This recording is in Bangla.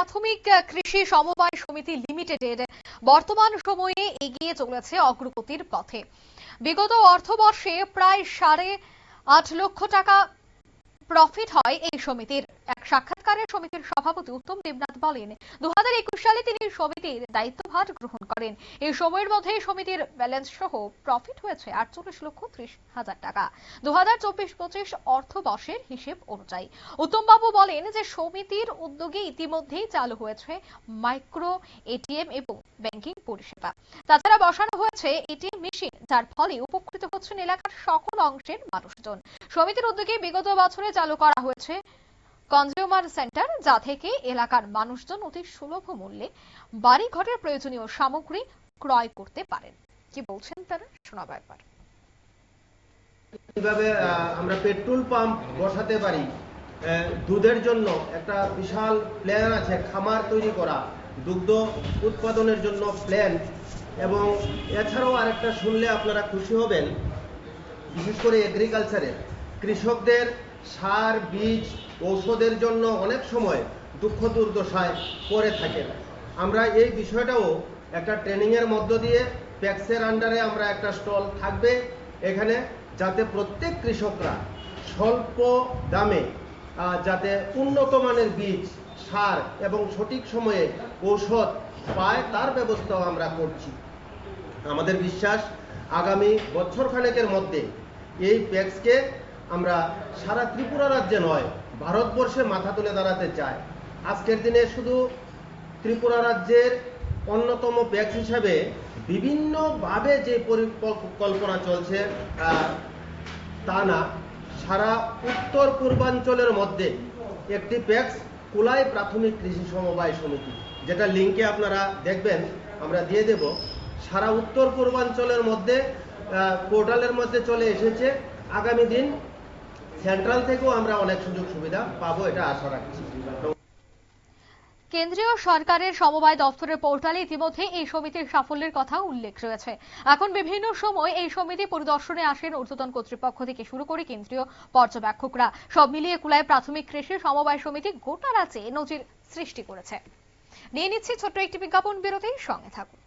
প্রাথমিক কৃষি সমবায় সমিতি লিমিটেডের বর্তমান সময়ে এগিয়ে চলেছে অগ্রগতির পথে। বিগত অর্থবর্ষে প্রায় সাড়ে আট লক্ষ টাকা প্রফিট হয় এই সমিতির। এক সাক্ষাৎকারে সমিতির সভাপতি উত্তম দেবনাথ বলেন দু সালে তিনি সমিতির দায়িত্বভার গ্রহণ করেন। এই সময়ের মধ্যে সমিতির ব্যালেন্স সহ প্রফিট হয়েছে আটচল্লিশ লক্ষ ত্রিশ হাজার টাকা। দু হাজার চব্বিশ পঁচিশ অর্থবর্ষের হিসেব অনুযায়ী। উত্তমবাবু বলেন যে সমিতির উদ্যোগে ইতিমধ্যেই চালু হয়েছে মাইক্রো এটিএম এবং ব্যাংকিং পরিষেবা। তাছাড়া বসানো হয়েছে এটিএম মেশিন, যার ফলে উপকৃত হচ্ছেন এলাকার সকল অংশের মানুষজন। সমিতির উদ্যোগে বিগত বছরে চালু করা হয়েছে কনজিউমার সেন্টার, যা থেকে এলাকার মানুষজন অতি সুলভ মূল্যে বাড়ি ঘরের প্রয়োজনীয় সামগ্রী ক্রয় করতে পারেন। কি বলছেন তারা? শোনাবো একবার। কীভাবে আমরা পেট্রোল পাম্প বসাতে পারি। দুধের জন্য একটা বিশাল প্ল্যান আছে, খামার তৈরি করা, দুগ্ধ উৎপাদনের জন্য প্ল্যান। এবং এছাড়াও আরেকটা শুনলে আপনারা খুশি হবেন, বিশেষ করে এগ্রিকালচারে কৃষকদের সার, বীজ, ঔষধের জন্য অনেক সময় দুঃখ দুর্দশায় পড়ে থাকেন। আমরা এই বিষয়টাও একটা ট্রেনিংয়ের মধ্য দিয়ে প্যাক্সের আন্ডারে আমরা একটা স্টল থাকবে। এখানে যাতে প্রত্যেক কৃষকরা স্বল্প দামে যাতে উন্নত মানের বীজ, সার এবং সঠিক সময়ে ঔষধ পায়, তার ব্যবস্থাও আমরা করছি। আমাদের বিশ্বাস, আগামী বছর খানেকের মধ্যে এই প্যাক্সকে আমরা সারা ত্রিপুরা রাজ্যে নয়, ভারতবর্ষে মাথা তুলে দাঁড়াতে চাই। আজকের দিনে শুধু ত্রিপুরা রাজ্যের অন্যতম প্যাক্স হিসাবে বিভিন্নভাবে যে পরিকল্পনা চলছে তা না, সারা উত্তর পূর্বাঞ্চলের মধ্যে একটি প্যাক্স কুলাই প্রাথমিক কৃষি সমবায় সমিতি, যেটা লিঙ্কে আপনারা দেখবেন, আমরা দিয়ে দেব। সারা উত্তর পূর্বাঞ্চলের মধ্যে পোর্টালের মধ্যে চলে এসেছে। আগামী দিন সেন্ট্রাল থেকেও আমরা অনেক সুযোগ সুবিধা পাবো, এটা আশা রাখছি। কেন্দ্রীয় সরকারের সমবায় দপ্তরের পোর্টালে ইতিমধ্যে এই সমিতির সাফল্যের কথা উল্লেখ রয়েছে। এখন বিভিন্ন সময় এই সমিতি পরিদর্শনে আসেন ঊর্ধ্বতন কর্তৃপক্ষ থেকে শুরু করে কেন্দ্রীয় পর্যবেক্ষকরা। সব মিলিয়ে কুলায় প্রাথমিক কৃষি সমবায় সমিতি গোটা রাজ্যে নজির সৃষ্টি করেছে। নিয়ে নিচ্ছি ছোট্ট একটি বিজ্ঞাপন বিরতির সঙ্গে থাকুন।